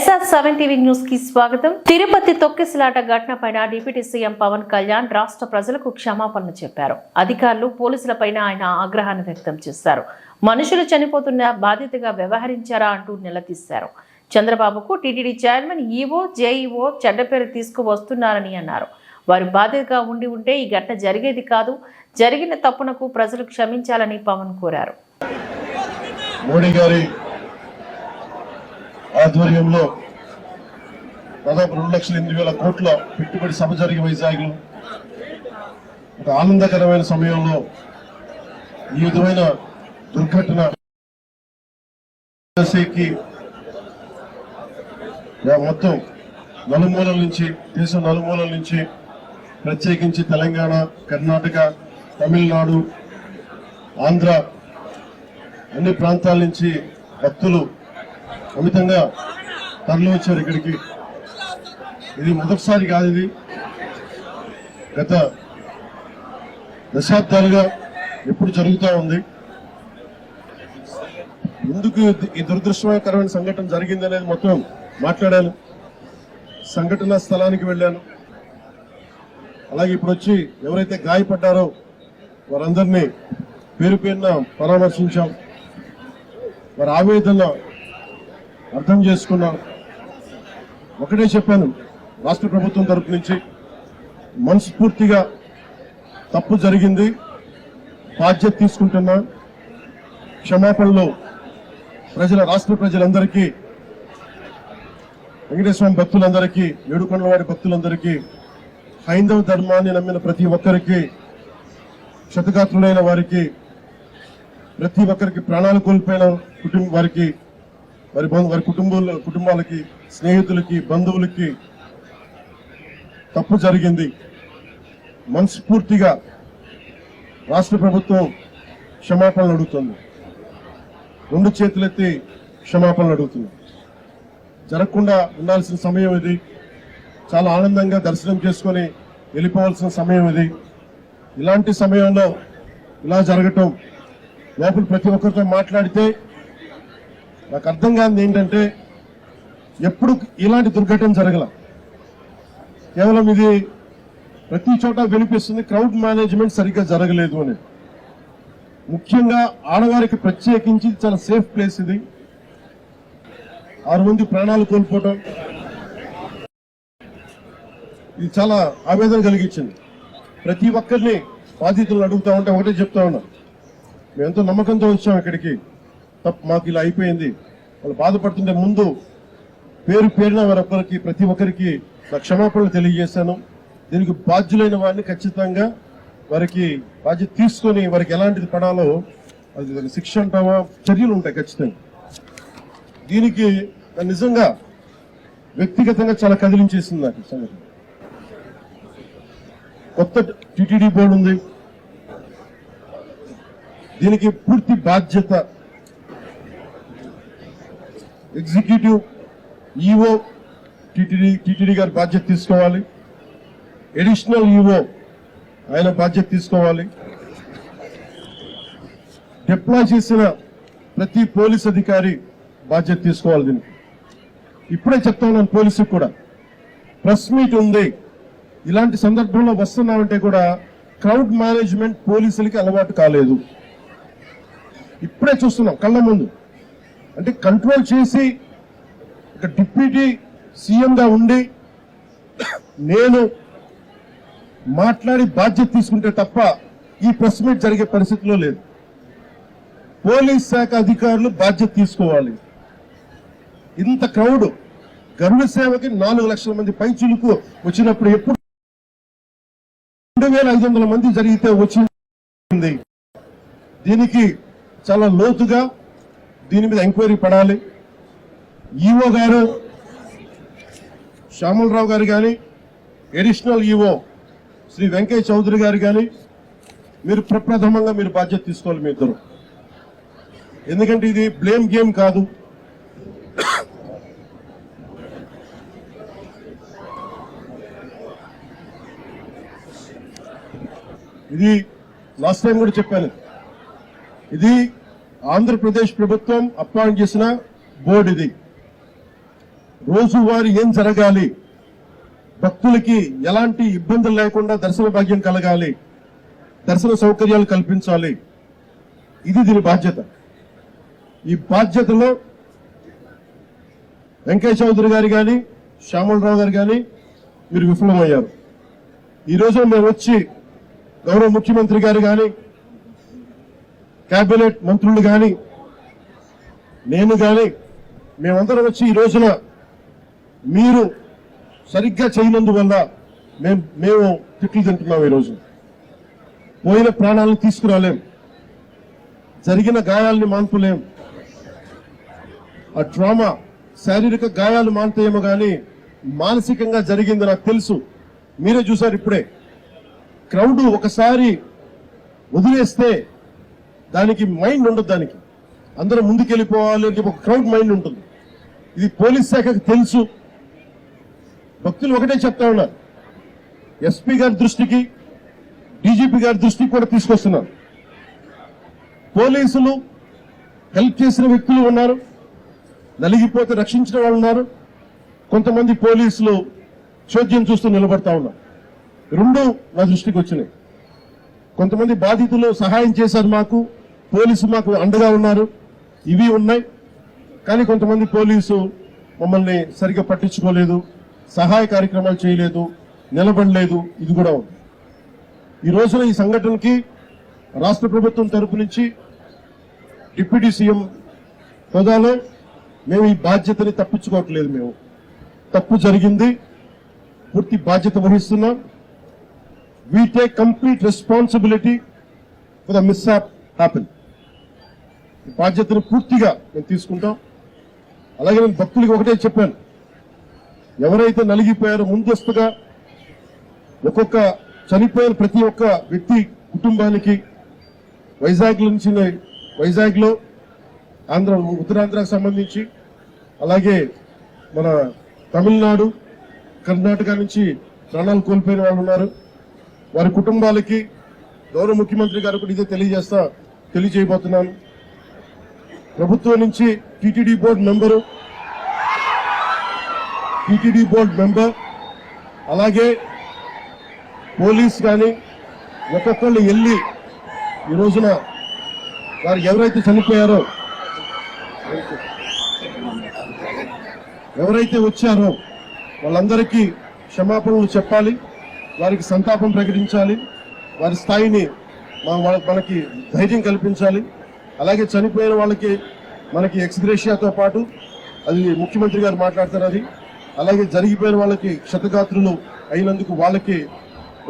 SR seven TV న్యూస్కి స్వాగతం. తిరుపతి తొక్కిసలాట ఘటనపైన డిప్యూటీ సీఎం పవన్ కళ్యాణ్ రాష్ట్ర ప్రజలకు క్షమాపణలు చెప్పారు. అధికారులు పోలీసులపైన ఆయన ఆగ్రహాన్ని వ్యక్తం చేశారు. మనుషులు చనిపోతున్న బాధ్యతగా వ్యవహరించారా అంటూ నిలదీశారు. చంద్రబాబుకు టీటీడీ చైర్మన్ ఈవో జేఈఓ చెడ్డ పేరు తీసుకువస్తున్నారని అన్నారు. వారు బాధ్యతగా ఉండి ఉంటే ఈ ఘటన జరిగేది కాదు. జరిగిన తప్పునకు ప్రజలు క్షమించాలని పవన్ కోరారు. మోడీ గారి ఆధ్వర్యంలో దాదాపు రెండు లక్షల ఎనిమిది వేల కోట్ల పెట్టుబడి సభ జరిగే వైజాగ్లో. ఒక ఆనందకరమైన సమయంలో ఈ విధమైన దుర్ఘటన మొత్తం నలుమూలల నుంచి దేశం నలుమూలల నుంచి ప్రత్యేకించి తెలంగాణ కర్ణాటక తమిళనాడు ఆంధ్ర అన్ని ప్రాంతాల నుంచి భక్తులు అమితంగా తరలి వచ్చారు ఇక్కడికి. ఇది మొదటిసారి కాదు ఇది. గత దశాబ్దాలుగా ఎప్పుడు జరుగుతూ ఉంది. ఎందుకు ఈ దురదృష్టకరమైన సంఘటన జరిగింది అనేది మొత్తం మాట్లాడాను. సంఘటన స్థలానికి వెళ్ళాను. అలాగే ఇప్పుడు వచ్చి ఎవరైతే గాయపడ్డారో వారందరినీ పేరు పేరున పరామర్శించాం. వారి ఆవేదన అర్థం చేసుకున్నాం ఒకటే చెప్పాను రాష్ట్ర ప్రభుత్వం తరపు నుంచి మనస్ఫూర్తిగా తప్పు జరిగింది బాధ్యత తీసుకుంటున్నా. క్షమాపణలో ప్రజల రాష్ట్ర ప్రజలందరికీ వెంకటేశ్వర భక్తులందరికీ ఏడుకొండలవాడి భక్తులందరికీ హైందవ ధర్మాన్ని నమ్మిన ప్రతి ఒక్కరికి క్షతగాత్రులైన వారికి ప్రతి ఒక్కరికి ప్రాణాలు కోల్పోయిన కుటుంబ వారికి వారి వారి కుటుంబాల కుటుంబాలకి స్నేహితులకి బంధువులకి తప్పు జరిగింది. మనస్ఫూర్తిగా రాష్ట్ర ప్రభుత్వం క్షమాపణలు అడుగుతుంది. రెండు చేతులెత్తి క్షమాపణలు అడుగుతుంది. జరగకుండా ఉండాల్సిన సమయం ఇది. చాలా ఆనందంగా దర్శనం చేసుకొని వెళ్ళిపోవాల్సిన సమయం ఇది. ఇలాంటి సమయంలో ఇలా జరగటం లోపల ప్రతి ఒక్కరితో మాట్లాడితే నాకు అర్థం కానిది ఏంటంటే ఎప్పుడు ఇలాంటి దుర్ఘటన జరగల. కేవలం ఇది ప్రతి చోట వినిపిస్తుంది క్రౌడ్ మేనేజ్మెంట్ సరిగ్గా జరగలేదు అని. ముఖ్యంగా ఆడవారికి ప్రత్యేకించి చాలా సేఫ్ ప్లేస్ ఇది. ఆరు మంది ప్రాణాలు కోల్పోవటం. ఇది చాలా ఆవేదన కలిగించింది. ప్రతి ఒక్కరిని బాధితులను అడుగుతా ఉంటే ఒకటే చెప్తా ఉన్నా. మేము ఎంతో నమ్మకంతో వచ్చాం ఇక్కడికి. మాకు ఇలా అయిపోయింది. వాళ్ళు బాధపడుతుంటే ముందు పేరు పేరిన వారొక్కరికి ప్రతి ఒక్కరికి నా క్షమాపణలు తెలియజేశాను. దీనికి బాధ్యులైన వారిని ఖచ్చితంగా వారికి బాధ్యత తీసుకొని వారికి ఎలాంటిది పడాలో అది శిక్ష అంటావా? చర్యలు ఉంటాయి ఖచ్చితంగా. దీనికి నాకు నిజంగా వ్యక్తిగతంగా చాలా కదిలించేసింది నాకు సంగతి కొత్త టిటిడి బోర్డు ఉంది. దీనికి పూర్తి బాధ్యత ఎగ్జిక్యూటివ్ ఈఓ టిటిడి టిటిడి గారి బాధ్యత తీసుకోవాలి. ఎడిషనల్ ఈఓ ఆయన బాధ్యత తీసుకోవాలి. డిప్లాయ్ చేసిన ప్రతి పోలీస్ అధికారి బాధ్యత తీసుకోవాలి దీనికి. ఇప్పుడే చెప్తా ఉన్నాను పోలీసుకు కూడా. ప్రెస్ మీట్ ఉంది. ఇలాంటి సందర్భంలో వస్తున్నామంటే కూడా క్రౌడ్ మేనేజ్మెంట్ పోలీసులకి అలవాటు కాలేదు. ఇప్పుడే చూస్తున్నాం కళ్ళ ముందు. అంటే కంట్రోల్ చేసి ఒక డిప్యూటీ సీఎంగా ఉండి నేను మాట్లాడి బాధ్యత తీసుకుంటే తప్ప ఈ ప్రెస్ మీట్ జరిగే పరిస్థితిలో లేదు. పోలీస్ శాఖ అధికారులు బాధ్యత తీసుకోవాలి. ఇంత క్రౌడ్ గరుడ సేవకి నాలుగు లక్షల మంది పైచులకు వచ్చినప్పుడు ఎప్పుడు రెండు వేల ఐదు వందల మంది జరిగితే వచ్చింది. దీనికి చాలా లోతుగా దీని మీద ఎంక్వైరీ పడాలి. ఈఓ గారు శ్యామలరావు గారు కానీ ఎడిషనల్ ఈఓ శ్రీ వెంకయ్య చౌదరి గారు కానీ మీరు ప్రప్రథమంగా మీరు బాధ్యత తీసుకోవాలి మీ ఇద్దరు. ఎందుకంటే ఇది బ్లేమ్ గేమ్ కాదు. ఇది లాస్ట్ టైం కూడా చెప్పాను. ఇది ఆంధ్రప్రదేశ్ ప్రభుత్వం అపాయింట్ చేసిన బోర్డు ఇది. రోజువారీ ఏం జరగాలి? భక్తులకి ఎలాంటి ఇబ్బందులు లేకుండా దర్శన భాగ్యం కలగాలి? దర్శన సౌకర్యాలు కల్పించాలి. ఇది దీని బాధ్యత. ఈ బాధ్యతలో వెంకయ్య చౌదరి గారు కానీ శ్యామలరావు గారు కానీ మీరు విఫలమయ్యారు. ఈ రోజు మేము వచ్చి గౌరవ ముఖ్యమంత్రి గారు కానీ కేబినెట్ మంత్రులు కానీ నేను కానీ మేమందరం వచ్చి ఈ రోజున మీరు సరిగ్గా చేయనందువల్ల మేము మేము తిట్లు తింటున్నాం ఈరోజు. పోయిన ప్రాణాలను తీసుకురాలేం. జరిగిన గాయాల్ని మాన్పులేం. ఆ డ్రామా శారీరక గాయాలు మానుతాయేమో కానీ మానసికంగా జరిగింది నాకు తెలుసు. మీరే చూసారు ఇప్పుడే. క్రౌడ్ ఒకసారి వదిలేస్తే దానికి మైండ్ ఉండదు దానికి. అందరూ ముందుకెళ్ళిపోవాలి అని చెప్పి ఒక క్రౌడ్ మైండ్ ఉంటుంది. ఇది పోలీస్ శాఖకు తెలుసు. భక్తులు ఒకటే చెప్తా ఉన్నారు. ఎస్పీ గారి దృష్టికి డీజీపీ గారి దృష్టికి కూడా తీసుకొస్తున్నారు. పోలీసులు హెల్ప్ చేసిన వ్యక్తులు ఉన్నారు. నలిగిపోతే రక్షించిన వాళ్ళు ఉన్నారు. కొంతమంది పోలీసులు చోద్యం చూస్తూ నిలబడతా ఉన్నారు. రెండు నా దృష్టికి వచ్చినాయి. కొంతమంది బాధితులు సహాయం చేశారు మాకు. పోలీసు మాకు అండగా ఉన్నారు. ఇవి ఉన్నాయి. కానీ కొంతమంది పోలీసు మమ్మల్ని సరిగ్గా పట్టించుకోలేదు. సహాయ కార్యక్రమాలు చేయలేదు. నిలబడలేదు. ఇది కూడా ఉంది. ఈ రోజున ఈ సంఘటనకి రాష్ట్ర ప్రభుత్వం తరపు నుంచి డిప్యూటీ సీఎం హోదాలో మేము ఈ బాధ్యతని తప్పించుకోవట్లేదు మేము. తప్పు జరిగింది. పూర్తి బాధ్యత వహిస్తున్నాం. We take complete responsibility for the mishap ఈ బాధ్యతను పూర్తిగా మేము తీసుకుంటాం. అలాగే నేను భక్తులకి ఒకటే చెప్పాను. ఎవరైతే నలిగిపోయారో ముందస్తుగా ఒక్కొక్క చనిపోయిన ప్రతి ఒక్క వ్యక్తి కుటుంబానికి వైజాగ్ నుంచి వైజాగ్లో ఆంధ్ర ఉత్తరాంధ్రకు సంబంధించి అలాగే మన తమిళనాడు కర్ణాటక నుంచి ప్రాణాలు కోల్పోయిన వాళ్ళు ఉన్నారు. వారి కుటుంబాలకి గౌరవ ముఖ్యమంత్రి గారు కూడా ఇదే తెలియజేస్తా తెలియజేయబోతున్నాను. ప్రభుత్వం నుంచి TTD board member TTD board member అలాగే పోలీస్ కానీ ఒక్కొక్కళ్ళు వెళ్ళి ఈ రోజున వారు ఎవరైతే చనిపోయారో ఎవరైతే వచ్చారో వాళ్ళందరికీ క్షమాపణలు చెప్పాలి వారికి సంతాపం ప్రకటించాలి వారి స్థాయిని మనకి ధైర్యం కల్పించాలి. అలాగే చనిపోయిన వాళ్ళకి మనకి ఎక్స్గ్రేషియాతో పాటు అది ముఖ్యమంత్రి గారు మాట్లాడతారు అది. అలాగే జరిగిపోయిన వాళ్ళకి క్షతగాత్రులు అయినందుకు వాళ్ళకి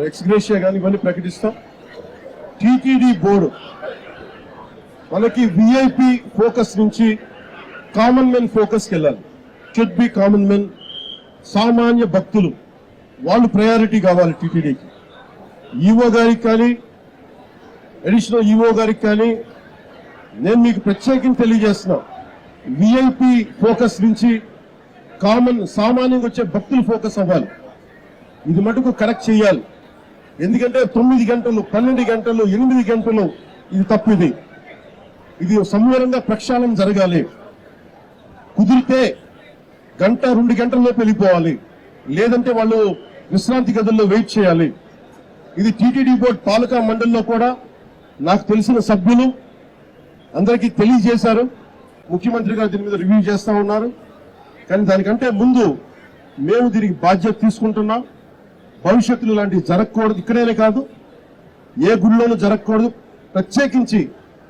ఎక్స్గ్రేషియా కానీ ఇవన్నీ ప్రకటిస్తాం. టీటీడీ బోర్డు మనకి విఐపి ఫోకస్ నుంచి కామన్ మెన్ ఫోకస్కి వెళ్ళాలి. షుడ్ బి కామన్ మెన్ సామాన్య భక్తులు వాళ్ళు ప్రయారిటీ కావాలి టీటీడీకి. ఈఓ గారికి కానీ అడిషనల్ ఈఓ గారికి కానీ నేను మీకు ప్రత్యేకించి తెలియజేస్తున్నా. విఐపి ఫోకస్ నుంచి కామన్ సామాన్యంగా వచ్చే భక్తులు ఫోకస్ అవ్వాలి. ఇది మటుకు కరెక్ట్ చేయాలి. ఎందుకంటే తొమ్మిది గంటలు పన్నెండు గంటలు ఎనిమిది గంటలు ఇది తప్పు ఇది. ఇది సమూలంగా ప్రక్షాళన జరగాలి. కుదిరితే గంట రెండు గంటల్లో వెళ్ళిపోవాలి. లేదంటే వాళ్ళు విశ్రాంతి గదుల్లో వెయిట్ చేయాలి. ఇది టీటీడీ బోర్డు పాలకా మండలిలో కూడా నాకు తెలిసిన సభ్యులు అందరికీ తెలియజేశారు. ముఖ్యమంత్రి గారు దీని మీద రివ్యూ చేస్తూ ఉన్నారు. కానీ దానికంటే ముందు మేము దీనికి బాధ్యత తీసుకుంటున్నాం. భవిష్యత్తులో ఇలాంటివి జరగకూడదు. ఇక్కడేనే కాదు ఏ గుళ్ళోనూ జరగకూడదు. ప్రత్యేకించి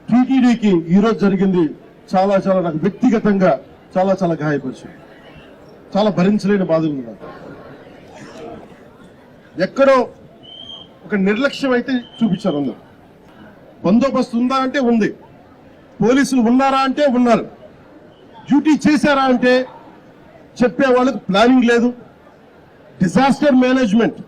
టీటీడీకి ఈరోజు జరిగింది చాలా చాలా నాకు వ్యక్తిగతంగా చాలా చాలా గాయపరిచింది. చాలా భరించలేని బాధలు ఉంది నాకు ఎక్కడో ఒక నిర్లక్ష్యం అయితే చూపించారు అందరు. బందోబస్తు ఉందా అంటే ఉంది. పోలీసులు ఉన్నారా అంటే ఉన్నారు. డ్యూటీ చేశారా అంటే చెప్పే వాళ్ళకి ప్లానింగ్ లేదు. Disaster management